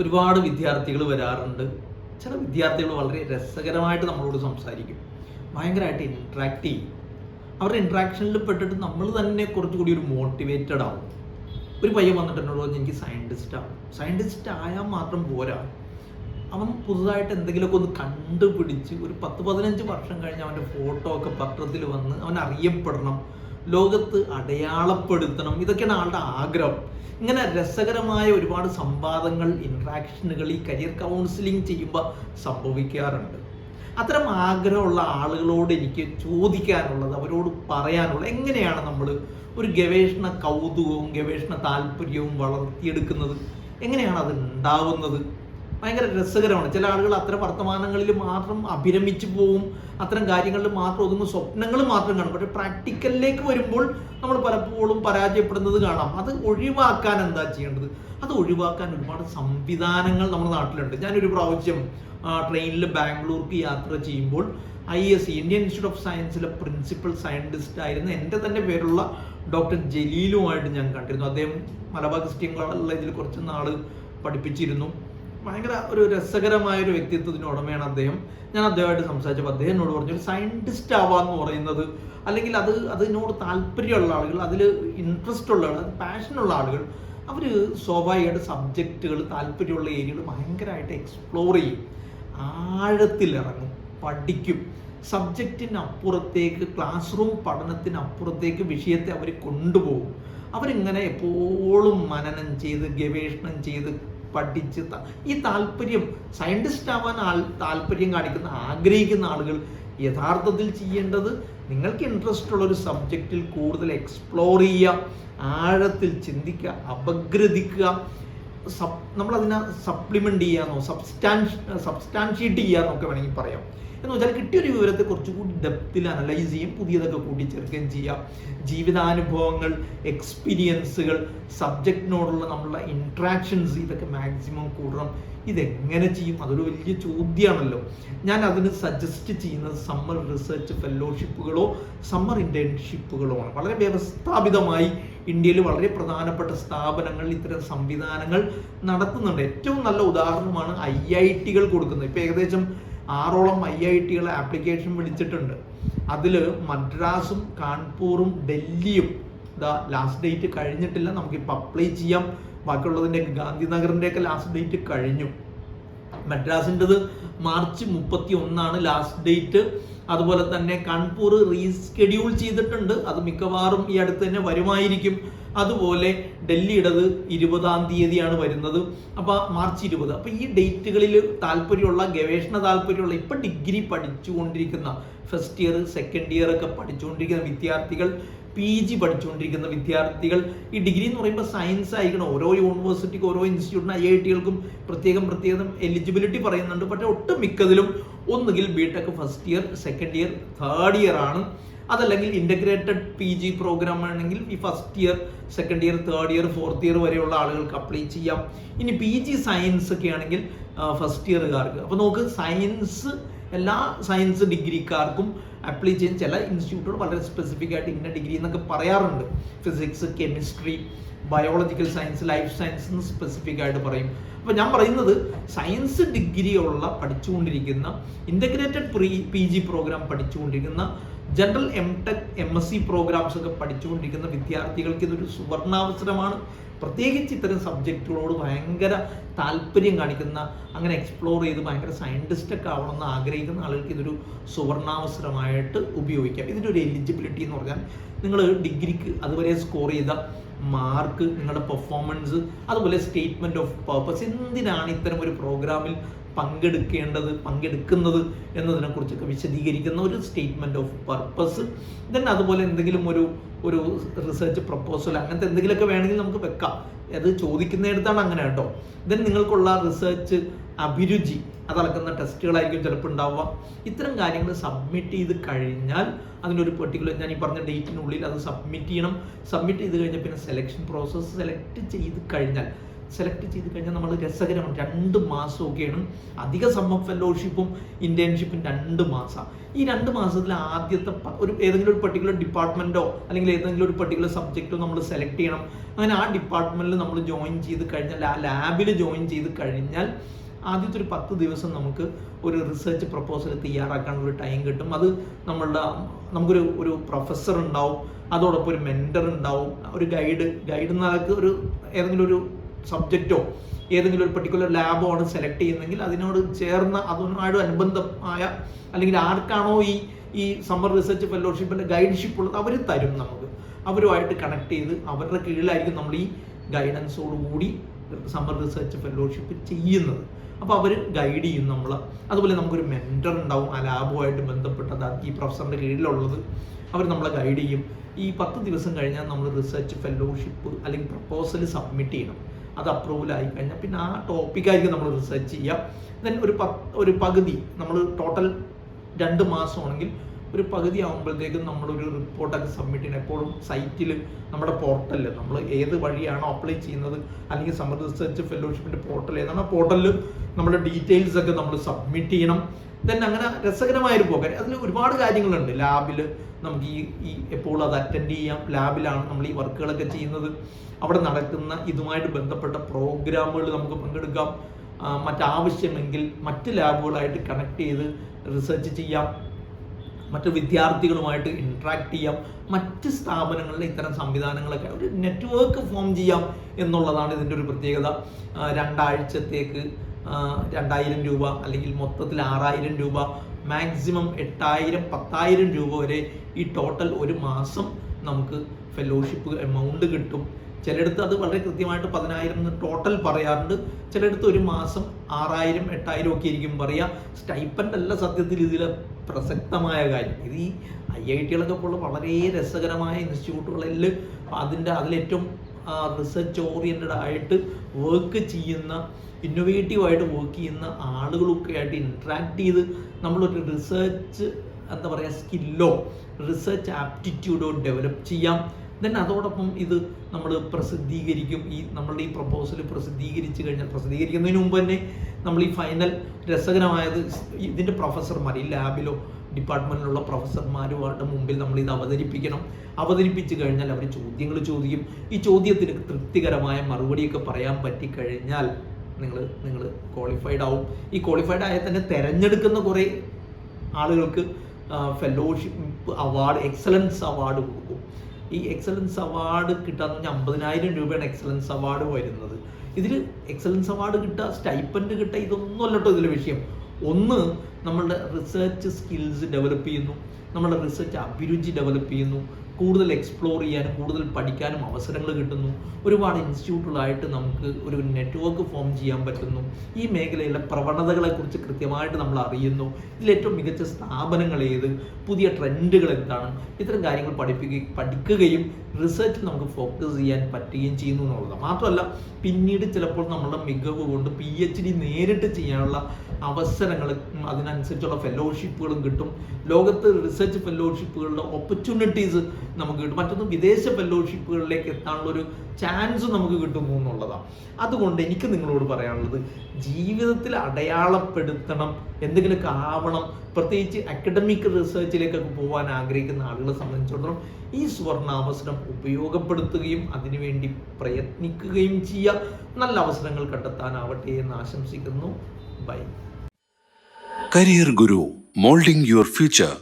ഒരുപാട് വിദ്യാർത്ഥികൾ വരാറുണ്ട്. ചില വിദ്യാർത്ഥികൾ വളരെ രസകരമായിട്ട് നമ്മളോട് സംസാരിക്കും. ഭയങ്കരമായിട്ട് ഇൻട്രാക്ട് ചെയ്യും. അവരുടെ ഇൻട്രാക്ഷനിൽ പെട്ടിട്ട് നമ്മൾ തന്നെ കുറച്ചുകൂടി ഒരു മോട്ടിവേറ്റഡ് ആവും. ഒരു പയ്യൻ വന്നിട്ട് എന്നോട് പറഞ്ഞു എനിക്ക് സയന്റിസ്റ്റ് ആവും സയന്റിസ്റ്റ് ആയാൽ മാത്രം പോരാ. അവൻ പുതുതായിട്ട് എന്തെങ്കിലുമൊക്കെ ഒന്ന് കണ്ടുപിടിച്ച് ഒരു പത്ത് പതിനഞ്ച് വർഷം കഴിഞ്ഞ് അവന്റെ ഫോട്ടോ ഒക്കെ പത്രത്തിൽ വന്ന് അവൻ അറിയപ്പെടണം ലോകത്ത് അടയാളപ്പെടുത്തണം. ഇതൊക്കെയാണ് ആളുടെ ആഗ്രഹം. ഇങ്ങനെ രസകരമായ ഒരുപാട് സംവാദങ്ങൾ ഇൻട്രാക്ഷനുകൾ ഈ കരിയർ കൗൺസിലിംഗ് ചെയ്യുമ്പോൾ സംഭവിക്കാറുണ്ട്. അത്തരം ആഗ്രഹമുള്ള ആളുകളോട് എനിക്ക് ചോദിക്കാനുള്ളത് അവരോട് പറയാനുള്ളത് എങ്ങനെയാണ് നമ്മൾ ഒരു ഗവേഷണ കൗതുകവും ഗവേഷണ താല്പര്യവും വളർത്തിയെടുക്കുന്നത്? എങ്ങനെയാണ് അത് ഉണ്ടാവുന്നത്? ഭയങ്കര രസകരമാണ്. ചില ആളുകൾ അത്തരം വർത്തമാനങ്ങളിൽ മാത്രം അഭിരമിച്ചു പോവും. അത്തരം കാര്യങ്ങളിൽ മാത്രം ഒതുങ്ങും സ്വപ്നങ്ങൾ മാത്രം കാണും. പക്ഷെ പ്രാക്ടിക്കലിലേക്ക് വരുമ്പോൾ നമ്മൾ പലപ്പോഴും പരാജയപ്പെടുന്നത് കാണാം. അത് ഒഴിവാക്കാൻ എന്താ ചെയ്യേണ്ടത്? അത് ഒഴിവാക്കാൻ ഒരുപാട് സംവിധാനങ്ങൾ നമ്മുടെ നാട്ടിലുണ്ട്. ഞാനൊരു പ്രാവശ്യം ട്രെയിനിൽ ബാംഗ്ലൂർക്ക് യാത്ര ചെയ്യുമ്പോൾ I S Indian Institute of സയൻസിലെ principal scientist ആയിരുന്ന എന്റെ തന്നെ പേരുള്ള ഡോക്ടർ ജലീലുമായിട്ട് ഞാൻ കണ്ടിരുന്നു. അദ്ദേഹം മലബാർ ക്രിസ്ത്യൻ കോളേജിൽ കുറച്ച് നാൾ പഠിപ്പിച്ചിരുന്നു. ഭയങ്കര ഒരു രസകരമായ ഒരു വ്യക്തിത്വത്തിന് ഉടമയാണ് അദ്ദേഹം. ഞാൻ അദ്ദേഹമായിട്ട് സംസാരിച്ചപ്പോൾ അദ്ദേഹം എന്നോട് പറഞ്ഞു ഒരു സയന്റിസ്റ്റ് ആവാന്ന് പറയുന്നത് അല്ലെങ്കിൽ അത് അതിനോട് താല്പര്യമുള്ള ആളുകൾ അതിൽ ഇൻട്രസ്റ്റ് ഉള്ള ആളുകൾ പാഷനുള്ള ആളുകൾ അവർ സ്വാഭാവികമായിട്ട് സബ്ജക്റ്റുകൾ താല്പര്യമുള്ള ഏരിയകൾ ഭയങ്കരമായിട്ട് എക്സ്പ്ലോർ ചെയ്യും. ആഴത്തിലിറങ്ങും പഠിക്കും. സബ്ജക്റ്റിനപ്പുറത്തേക്ക് ക്ലാസ് റൂം പഠനത്തിനപ്പുറത്തേക്ക് വിഷയത്തെ അവർ കൊണ്ടുപോകും. അവരിങ്ങനെ എപ്പോഴും മനനം ചെയ്ത് ഗവേഷണം ചെയ്ത് പഠിച്ച് ഈ താല്പര്യം സയന്റിസ്റ്റ് ആവാൻ ആൾ താല്പര്യം കാണിക്കുന്ന ആഗ്രഹിക്കുന്ന ആളുകൾ യഥാർത്ഥത്തിൽ ചെയ്യേണ്ടത് നിങ്ങൾക്ക് ഇൻട്രസ്റ്റ് ഉള്ള ഒരു സബ്ജക്റ്റിൽ കൂടുതൽ എക്സ്പ്ലോർ ചെയ്യുക ആഴത്തിൽ ചിന്തിക്കുക അപഗ്രഥിക്കുക സബ് നമ്മളതിനെ സപ്ലിമെന്റ് ചെയ്യാന്നോ സബ്സ്റ്റാൻഷ് സബ്സ്റ്റാൻഷിയേറ്റ് ചെയ്യാന്നൊക്കെ വേണമെങ്കിൽ പറയാം. എന്ന് വെച്ചാൽ കിട്ടിയൊരു വിവരത്തെ കുറച്ചുകൂടി ഡെപ്തിൽ അനലൈസ് ചെയ്യും പുതിയതൊക്കെ കൂട്ടിച്ചേർക്കുകയും ചെയ്യാം. ജീവിതാനുഭവങ്ങൾ എക്സ്പീരിയൻസുകൾ സബ്ജക്റ്റിനോടുള്ള നമ്മളുടെ ഇൻട്രാക്ഷൻസ് ഇതൊക്കെ മാക്സിമം കൂടണം. ഇതെങ്ങനെ ചെയ്യും? അതൊരു വലിയ ചോദ്യമാണല്ലോ ഞാൻ അതിന് സജസ്റ്റ് ചെയ്യുന്നത് സമ്മർ റിസർച്ച് ഫെലോഷിപ്പുകളോ സമ്മർ ഇന്റേൺഷിപ്പുകളോ ആണ്. വളരെ വ്യവസ്ഥാപിതമായി ഇന്ത്യയിൽ വളരെ പ്രധാനപ്പെട്ട സ്ഥാപനങ്ങൾ ഇത്തരം സംവിധാനങ്ങൾ നടത്തുന്നുണ്ട്. ഏറ്റവും നല്ല ഉദാഹരണമാണ് ഐ ഐ ടികൾ കൊടുക്കുന്നത്. ഇപ്പം ഏകദേശം ആറോളം ഐ ഐ ടികളെ ആപ്ലിക്കേഷൻ വിളിച്ചിട്ടുണ്ട്. അതിൽ മദ്രാസും കാൺപൂറും ഡൽഹിയും ഇതാ ലാസ്റ്റ് ഡേറ്റ് കഴിഞ്ഞിട്ടില്ല. നമുക്കിപ്പോൾ അപ്ലൈ ചെയ്യാം. ബാക്കിയുള്ളതിന്റെ ഗാന്ധിനഗറിന്റെയൊക്കെ ലാസ്റ്റ് ഡേറ്റ് കഴിഞ്ഞു. മദ്രാസിന്റെത് മാർച്ച് മുപ്പത്തി ഒന്നാണ് ലാസ്റ്റ് ഡേറ്റ് അതുപോലെ തന്നെ കാൺപൂർ റീസ്കെഡ്യൂൾ ചെയ്തിട്ടുണ്ട്. അത് മിക്കവാറും ഈ അടുത്ത് തന്നെ വരുമായിരിക്കും. അതുപോലെ ഡൽഹിയുടേത് ഇരുപതാം തീയതിയാണ് വരുന്നത്. അപ്പോൾ മാർച്ച് ഇരുപത്. അപ്പോൾ ഈ ഡേറ്റുകളിൽ താല്പര്യമുള്ള ഗവേഷണ താല്പര്യമുള്ള ഇപ്പം ഡിഗ്രി പഠിച്ചുകൊണ്ടിരിക്കുന്ന ഫസ്റ്റ് ഇയർ സെക്കൻഡ് ഇയർ ഒക്കെ പഠിച്ചുകൊണ്ടിരിക്കുന്ന വിദ്യാർത്ഥികൾ പി ജി പഠിച്ചുകൊണ്ടിരിക്കുന്ന വിദ്യാർത്ഥികൾ ഈ ഡിഗ്രി എന്ന് പറയുമ്പോൾ സയൻസ് ആയിരിക്കണം. ഓരോ യൂണിവേഴ്സിറ്റിക്കും ഓരോ ഇൻസ്റ്റിറ്റ്യൂട്ടിനും ഐ ഐ ടികൾക്കും പ്രത്യേകം പ്രത്യേകം എലിജിബിലിറ്റി പറയുന്നുണ്ട്. പക്ഷേ ഒട്ടും മിക്കതിലും ഒന്നുകിൽ B tech first year second year third year ആണ്. അതല്ലെങ്കിൽ ഇന്റഗ്രേറ്റഡ് പി ജി പ്രോഗ്രാം ആണെങ്കിൽ ഈ first year second year third year fourth year വരെയുള്ള ആളുകൾക്ക് അപ്ലൈ ചെയ്യാം. ഇനി പി ജി സയൻസ് ഒക്കെ ആണെങ്കിൽ ഫസ്റ്റ് ഇയറുകാർക്ക് അപ്പോൾ നമുക്ക് സയൻസ് എല്ലാ സയൻസ് ഡിഗ്രിക്കാർക്കും അപ്ലൈ ചെയ്യുന്ന ചില ഇൻസ്റ്റിറ്റ്യൂട്ടുകൾ വളരെ സ്പെസിഫിക് ആയിട്ട് ഇന്ന ഡിഗ്രി എന്നൊക്കെ പറയാറുണ്ട്. Physics chemistry biological science life science എന്ന് സ്പെസിഫിക് ആയിട്ട് പറയും. അപ്പോൾ ഞാൻ പറയുന്നത് സയൻസ് ഡിഗ്രി ഉള്ള പഠിച്ചുകൊണ്ടിരിക്കുന്ന integrated pre P G program പഠിച്ചുകൊണ്ടിരിക്കുന്ന general M tech M S C programs ഒക്കെ പഠിച്ചുകൊണ്ടിരിക്കുന്ന വിദ്യാർത്ഥികൾക്ക് ഇതൊരു സുവർണാവസരമാണ്. പ്രത്യേകിച്ച് ഇത്തരം സബ്ജക്റ്റുകളോട് ഭയങ്കര താല്പര്യം കാണിക്കുന്ന അങ്ങനെ എക്സ്പ്ലോർ ചെയ്ത് ഭയങ്കര സയന്റിസ്റ്റൊക്കെ ആവണമെന്ന് ആഗ്രഹിക്കുന്ന ആളുകൾക്ക് ഇതൊരു സുവർണാവസരമായിട്ട് ഉപയോഗിക്കാം. ഇതിന്റെ ഒരു എലിജിബിലിറ്റി എന്ന് പറഞ്ഞാൽ നിങ്ങൾ ഡിഗ്രിക്ക് അതുവരെ സ്കോർ ചെയ്ത മാർക്ക് നിങ്ങളുടെ പെർഫോമൻസ് അതുപോലെ സ്റ്റേറ്റ്മെന്റ് ഓഫ് പർപ്പസ് എന്തിനാണ് ഇത്തരം ഒരു പ്രോഗ്രാമിൽ പങ്കെടുക്കേണ്ടത് പങ്കെടുക്കുന്നത് എന്നതിനെ കുറിച്ചൊക്കെ വിശദീകരിക്കുന്ന ഒരു സ്റ്റേറ്റ്മെന്റ് ഓഫ് പർപ്പസ് ദെൻ അതുപോലെ എന്തെങ്കിലും ഒരു ഒരു റിസർച്ച് പ്രപ്പോസൽ അങ്ങനത്തെ എന്തെങ്കിലുമൊക്കെ വേണമെങ്കിൽ നമുക്ക് വെക്കാം. അത് ചോദിക്കുന്നിടത്താണ് അങ്ങനെ കേട്ടോ. ദെൻ നിങ്ങൾക്കുള്ള റിസർച്ച് അഭിരുചി അതളക്കുന്ന ടെസ്റ്റുകളായിരിക്കും ചിലപ്പോൾ ഉണ്ടാവുക. ഇത്തരം കാര്യങ്ങൾ സബ്മിറ്റ് ചെയ്ത് കഴിഞ്ഞാൽ അതിനൊരു പെർട്ടിക്കുലർ ഞാൻ ഈ പറഞ്ഞ ഡേറ്റിനുള്ളിൽ അത് സബ്മിറ്റ് ചെയ്യണം. സബ്മിറ്റ് ചെയ്ത് കഴിഞ്ഞാൽ പിന്നെ സെലക്ഷൻ പ്രോസസ്സ് സെലക്ട് ചെയ്ത് കഴിഞ്ഞാൽ സെലക്ട് ചെയ്ത് കഴിഞ്ഞാൽ നമ്മൾ രസകരമാണ്. രണ്ട് മാസമൊക്കെയാണ് അധിക സമ്മർ ഫെലോഷിപ്പും ഇന്റേൺഷിപ്പും രണ്ട് മാസമാണ് ഈ രണ്ട് മാസത്തിൽ ആദ്യത്തെ ഒരു ഏതെങ്കിലും ഒരു പർട്ടിക്കുലർ ഡിപ്പാർട്ട്മെന്റോ അല്ലെങ്കിൽ ഏതെങ്കിലും ഒരു പർട്ടിക്കുലർ സബ്ജക്റ്റോ നമ്മൾ സെലക്ട് ചെയ്യണം. അങ്ങനെ ആ ഡിപ്പാർട്ട്മെന്റിൽ നമ്മൾ ജോയിൻ ചെയ്ത് കഴിഞ്ഞാൽ ആ ലാബിൽ ജോയിൻ ചെയ്ത് കഴിഞ്ഞാൽ ആദ്യത്തെ ഒരു പത്ത് ദിവസം നമുക്ക് ഒരു റിസർച്ച് പ്രപ്പോസൽ തയ്യാറാക്കാനുള്ള ടൈം കിട്ടും. അത് നമ്മളുടെ നമുക്കൊരു ഒരു പ്രൊഫസർ ഉണ്ടാവും. അതോടൊപ്പം ഒരു മെന്റർ ഉണ്ടാവും. ഒരു ഗൈഡ് ഗൈഡ് എന്നാൽ ഒരു ഏതെങ്കിലും ഒരു സബ്ജക്റ്റോ ഏതെങ്കിലും ഒരു പർട്ടിക്കുലർ ലാബോ ആണ് സെലക്ട് ചെയ്യുന്നതെങ്കിൽ അതിനോട് ചേർന്ന അതിനോട് അനുബന്ധമായ അല്ലെങ്കിൽ ആർക്കാണോ ഈ ഈ സമ്മർ റിസർച്ച് ഫെലോഷിപ്പിന്റെ ഗൈഡ്ഷിപ്പ് ഉള്ളത് അവർ തരും നമുക്ക്. അവരുമായിട്ട് കണക്ട് ചെയ്ത് അവരുടെ കീഴിലായിരിക്കും നമ്മൾ ഈ ഗൈഡൻസോടുകൂടി സമ്മർ റിസർച്ച് ഫെലോഷിപ്പ് ചെയ്യുന്നത്. അപ്പോൾ അവർ ഗൈഡ് ചെയ്യും നമ്മൾ അതുപോലെ നമുക്കൊരു മെന്റർ ഉണ്ടാവും ആ ലാബുമായിട്ട് ബന്ധപ്പെട്ടത് ഈ പ്രൊഫസറിന്റെ കീഴിലുള്ളത്. അവർ നമ്മളെ ഗൈഡ് ചെയ്യും. ഈ പത്ത് ദിവസം കഴിഞ്ഞാൽ നമ്മൾ റിസർച്ച് ഫെലോഷിപ്പ് അല്ലെങ്കിൽ പ്രപ്പോസൽ സബ്മിറ്റ് ചെയ്യണം. അത് അപ്രൂവൽ ആയി കഴിഞ്ഞാൽ പിന്നെ ആ ടോപ്പിക്കായിരിക്കും നമ്മൾ റിസർച്ച് ചെയ്യുക. ദെൻ ഒരു ഒരു പകുതി നമ്മൾ ടോട്ടൽ രണ്ട് മാസമാണെങ്കിൽ ഒരു പകുതി ആകുമ്പോഴത്തേക്കും നമ്മളൊരു റിപ്പോർട്ടൊക്കെ സബ്മിറ്റ് ചെയ്യണം. എപ്പോഴും സൈറ്റിൽ നമ്മുടെ പോർട്ടലിൽ നമ്മൾ ഏത് വഴിയാണോ അപ്ലൈ ചെയ്യുന്നത് അല്ലെങ്കിൽ സമ്മർ റിസർച്ച് ഫെലോഷിപ്പിന്റെ പോർട്ടൽ ഏതാണ് പോർട്ടലിൽ നമ്മുടെ ഡീറ്റെയിൽസ് ഒക്കെ നമ്മൾ സബ്മിറ്റ് ചെയ്യണം. ദെൻ അങ്ങനെ രസകരമായൊരു പോകാൻ അതിന് ഒരുപാട് കാര്യങ്ങളുണ്ട്. ലാബിൽ നമുക്ക് ഈ ഈ എപ്പോൾ അത് അറ്റൻഡ് ചെയ്യാം. ലാബിലാണ് നമ്മൾ ഈ വർക്കുകളൊക്കെ ചെയ്യുന്നത്. അവിടെ നടക്കുന്ന ഇതുമായിട്ട് ബന്ധപ്പെട്ട പ്രോഗ്രാമുകൾ നമുക്ക് പങ്കെടുക്കാം. മറ്റാവശ്യമെങ്കിൽ മറ്റ് ലാബുകളായിട്ട് കണക്ട് ചെയ്ത് റിസർച്ച് ചെയ്യാം. മറ്റ് വിദ്യാർത്ഥികളുമായിട്ട് ഇൻട്രാക്ട് ചെയ്യാം. മറ്റ് സ്ഥാപനങ്ങളിലെ ഇത്തരം സംവിധാനങ്ങളൊക്കെ ഒരു നെറ്റ്വർക്ക് ഫോം ചെയ്യാം എന്നുള്ളതാണ് ഇതിന്റെ ഒരു പ്രത്യേകത. രണ്ടാഴ്ചത്തേക്ക് രണ്ടായിരം രൂപ അല്ലെങ്കിൽ മൊത്തത്തിൽ ആറായിരം രൂപ മാക്സിമം എട്ടായിരം പത്തായിരം രൂപ വരെ ഈ ടോട്ടൽ ഒരു മാസം നമുക്ക് ഫെലോഷിപ്പ് എമൗണ്ട് കിട്ടും. ചിലയിടത്ത് അത് വളരെ കൃത്യമായിട്ട് പതിനായിരം എന്ന് ടോട്ടൽ പറയാറുണ്ട്. ചിലയിടത്ത് ഒരു മാസം ആറായിരം എട്ടായിരം ഒക്കെ ആയിരിക്കും പറയുക സ്റ്റൈപ്പന്റ് അല്ല സത്യത്തിൽ ഇതിൽ പ്രസക്തമായ കാര്യം. ഇത് ഈ ഐ ഐ ടികളൊക്കെ പോലുള്ള വളരെ രസകരമായ ഇൻസ്റ്റിറ്റ്യൂട്ടുകളിൽ അതിന്റെ അതിലേറ്റവും റിസർച്ച് ഓറിയന്റഡ് ആയിട്ട് വർക്ക് ചെയ്യുന്ന ഇന്നൊവേറ്റീവ് ആയിട്ട് വർക്ക് ചെയ്യുന്ന ആളുകളൊക്കെ ആയിട്ട് ഇൻട്രാക്ട് ചെയ്ത് നമ്മളൊരു റിസർച്ച് എന്താ പറയുക സ്കില്ലോ റിസർച്ച് ആപ്റ്റിറ്റ്യൂഡോ ഡെവലപ്പ് ചെയ്യാം. ദെൻ അതോടൊപ്പം ഇത് നമ്മൾ പ്രസിദ്ധീകരിക്കും. ഈ നമ്മളുടെ ഈ പ്രപ്പോസൽ പ്രസിദ്ധീകരിച്ച് കഴിഞ്ഞാൽ പ്രസിദ്ധീകരിക്കുന്നതിന് മുമ്പ് തന്നെ നമ്മൾ ഈ ഫൈനൽ രസകരമായത് ഇതിന്റെ പ്രൊഫസർമാർ ഈ ലാബിലോ ഡിപ്പാർട്ട്മെന്റിലുള്ള പ്രൊഫസർമാരുമായിട്ട് മുമ്പിൽ നമ്മൾ ഇത് അവതരിപ്പിക്കണം. അവതരിപ്പിച്ച് കഴിഞ്ഞാൽ അവർ ചോദ്യങ്ങൾ ചോദിക്കും. ഈ ചോദ്യത്തിന് തൃപ്തികരമായ മറുപടിയൊക്കെ പറയാൻ പറ്റിക്കഴിഞ്ഞാൽ നിങ്ങൾ നിങ്ങൾ ക്വാളിഫൈഡ് ആവും. ഈ ക്വാളിഫൈഡ് ആയാൽ തന്നെ തിരഞ്ഞെടുക്കുന്ന കുറേ ആളുകൾക്ക് ഫെലോഷിപ്പ് അവാർഡ് എക്സലൻസ് അവാർഡ് കൊടുക്കും. ഈ എക്സലൻസ് അവാർഡ് കിട്ടാന്ന് പറഞ്ഞാൽ അമ്പതിനായിരം രൂപയാണ് എക്സലൻസ് അവാർഡ് വരുന്നത്. ഇതിൽ എക്സലൻസ് അവാർഡ് കിട്ടുക സ്റ്റൈപ്പൻഡ് കിട്ടുക ഇതൊന്നും അല്ലട്ടോ ഇതിലെ വിഷയം. ഒന്ന് നമ്മളുടെ റിസർച്ച് സ്കിൽസ് ഡെവലപ്പ് ചെയ്യുന്നു നമ്മളുടെ റിസർച്ച് അഭിരുചി ഡെവലപ്പ് ചെയ്യുന്നു കൂടുതൽ എക്സ്പ്ലോർ ചെയ്യാനും കൂടുതൽ പഠിക്കാനും അവസരങ്ങൾ കിട്ടുന്നു. ഒരുപാട് ഇൻസ്റ്റിറ്റ്യൂട്ടുകളായിട്ട് നമുക്ക് ഒരു നെറ്റ്വർക്ക് ഫോം ചെയ്യാൻ പറ്റുന്നു. ഈ മേഖലയിലെ പ്രവണതകളെക്കുറിച്ച് കൃത്യമായിട്ട് നമ്മൾ അറിയുന്നു. ഇതിലേറ്റവും മികച്ച സ്ഥാപനങ്ങൾ ഏത്? പുതിയ ട്രെൻഡുകൾ എന്താണ്? ഇത്തരം കാര്യങ്ങൾ പഠിപ്പിക്കുകയും പഠിക്കുകയും റിസർച്ച് നമുക്ക് ഫോക്കസ് ചെയ്യാൻ പറ്റുകയും ചെയ്യുന്നു എന്നുള്ളതാണ്. മാത്രമല്ല പിന്നീട് ചിലപ്പോൾ നമ്മളുടെ മികവ് കൊണ്ട് പി എച്ച് ഡി നേരിട്ട് ചെയ്യാനുള്ള അവസരങ്ങൾ അതിനനുസരിച്ചുള്ള ഫെലോഷിപ്പുകളും കിട്ടും. ലോകത്ത് റിസർച്ച് ഫെലോഷിപ്പുകളുടെ ഓപ്പർച്യൂണിറ്റീസ് നമുക്ക് കിട്ടും. മറ്റൊന്ന് വിദേശ ഫെലോഷിപ്പുകളിലേക്ക് എത്താനുള്ള ഒരു ചാൻസ് നമുക്ക് കിട്ടുന്നു എന്നുള്ളതാണ് അതുകൊണ്ട് എനിക്ക് നിങ്ങളോട് പറയാനുള്ളത് ജീവിതത്തിൽ അടയാളപ്പെടുത്തണം എന്തെങ്കിലുമൊക്കെ ആവണം. പ്രത്യേകിച്ച് അക്കഡമിക് റിസർച്ചിലേക്കൊക്കെ പോകാൻ ആഗ്രഹിക്കുന്ന ആളുകളെ സംബന്ധിച്ചിടത്തോളം ഈ സുവർണാവസരം ഉപയോഗപ്പെടുത്തുകയും അതിനുവേണ്ടി പ്രയത്നിക്കുകയും ചെയ്യുക. നല്ല അവസരങ്ങൾ കണ്ടെത്താനാവട്ടെ എന്ന് ആശംസിക്കുന്നു. Bye career guru moulding your Future